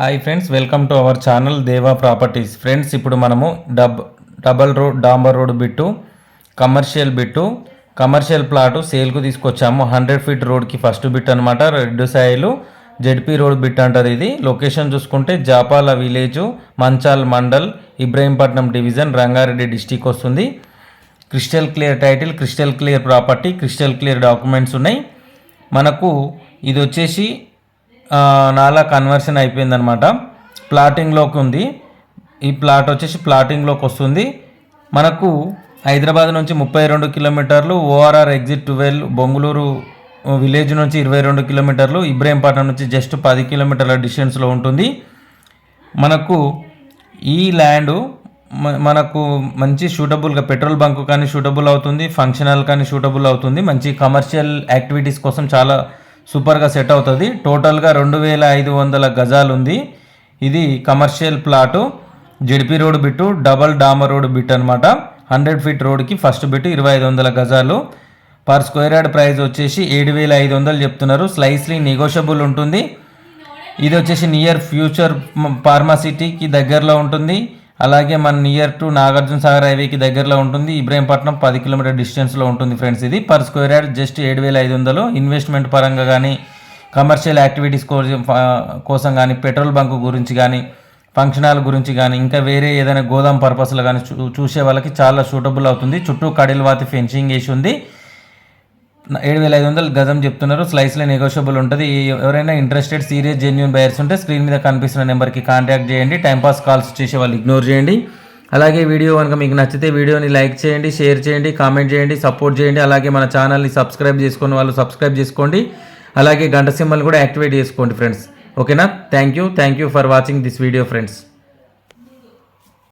Hi friends welcome to our channel Deva properties. Friends ఇప్పుడు మనము dub double road డాంబర్ road bit commercial bit commercial plot సేల్కు తీసుకొచ్చాము. Hundred feet రోడ్కి first bit అనమాట రెండు Sailu ZP road bit అంటారు ఇది. Location చూసుకుంటే Japala village Manchal mandal Ibrahimpatnam division Rangareddy district వస్తుంది. Crystal clear title crystal clear property crystal clear documents ఉన్నాయి. మనకు ఇది వచ్చేసి నాలా కన్వర్షన్ అయిపోయిందనమాట ప్లాటింగ్లోకి ఉంది. ఈ ప్లాట్ వచ్చేసి ప్లాటింగ్లోకి వస్తుంది. మనకు హైదరాబాద్ నుంచి ముప్పై రెండు కిలోమీటర్లు ORR exit twelve Bongloor village నుంచి ఇరవై రెండు కిలోమీటర్లు ఇబ్రహీంపట్నం నుంచి జస్ట్ పది కిలోమీటర్ల డిస్టెన్స్లో ఉంటుంది. మనకు ఈ ల్యాండ్ మనకు మంచి షూటబుల్గా పెట్రోల్ బంక్ కానీ షూటబుల్ అవుతుంది ఫంక్షన్ హాల్ కానీ షూటబుల్ అవుతుంది మంచి కమర్షియల్ యాక్టివిటీస్ కోసం చాలా సూపర్గా సెట్ అవుతుంది. టోటల్గా రెండు వేల ఐదు వందల గజాలు ఉంది ఇది commercial plot. ZP road bit double damar road bit అనమాట హండ్రెడ్ ఫీట్ రోడ్కి ఫస్ట్ బిట్ ఇరవై ఐదు వందల గజాలు. పర్ స్క్వేర్ యార్డ్ ప్రైస్ వచ్చేసి ఏడు వేల ఐదు వందలు చెప్తున్నారు. స్లైస్లీ నెగోషియబుల్ ఉంటుంది. ఇది వచ్చేసి నియర్ ఫ్యూచర్ ఫార్మాసిటీకి దగ్గరలో ఉంటుంది. అలాగే మన నియర్ టు నాగార్జున సాగర్ హైవేకి దగ్గరలో ఉంటుంది. ఇబ్రహీంపట్నం పది కిలోమీటర్ డిస్టెన్స్లో ఉంటుంది ఫ్రెండ్స్ ఇది. పర్ స్క్వేర్ యార్డ్ జస్ట్ ఏడు వేల ఐదు వందలు. ఇన్వెస్ట్మెంట్ పరంగా కానీ కమర్షియల్ యాక్టివిటీస్ కోసం కానీ పెట్రోల్ బంక్ గురించి కానీ ఫంక్షన్ హాల్ గురించి కానీ ఇంకా వేరే ఏదైనా గోదాం పర్పస్లో కానీ చూ చూసే వాళ్ళకి చాలా సూటబుల్ అవుతుంది. చుట్టూ కడిల్వాతి ఫెన్సింగ్ వేసి ఉంది. ఏడు వేల ఐదు వందలు గజం చెప్తున్నారు. స్లైస్లో నెగోషియబుల్ ఉంటుంది. ఎవరైనా ఇంట్రెస్టెడ్ సీరియస్ జెన్యున్ బయర్స్ ఉంటే స్క్రీన్ మీద కనిపిస్తున్న నెంబర్కి కాంటాక్ట్ చేయండి. టైంపాస్ కాల్స్ చేసే వాళ్ళు ఇగ్నోర్ చేయండి. అలాగే వీడియో కనుక మీకు నచ్చితే వీడియోని లైక్ చేయండి షేర్ చేయండి కామెంట్ చేయండి సపోర్ట్ చేయండి. అలాగే మన ఛానల్ని సబ్స్క్రైబ్ చేసుకున్న వాళ్ళు సబ్స్క్రైబ్ చేసుకోండి. అలాగే గంట సింబల్ కూడా యాక్టివేట్ చేసుకోండి ఫ్రెండ్స్ ఓకేనా? Thank you thank you for watching this video friends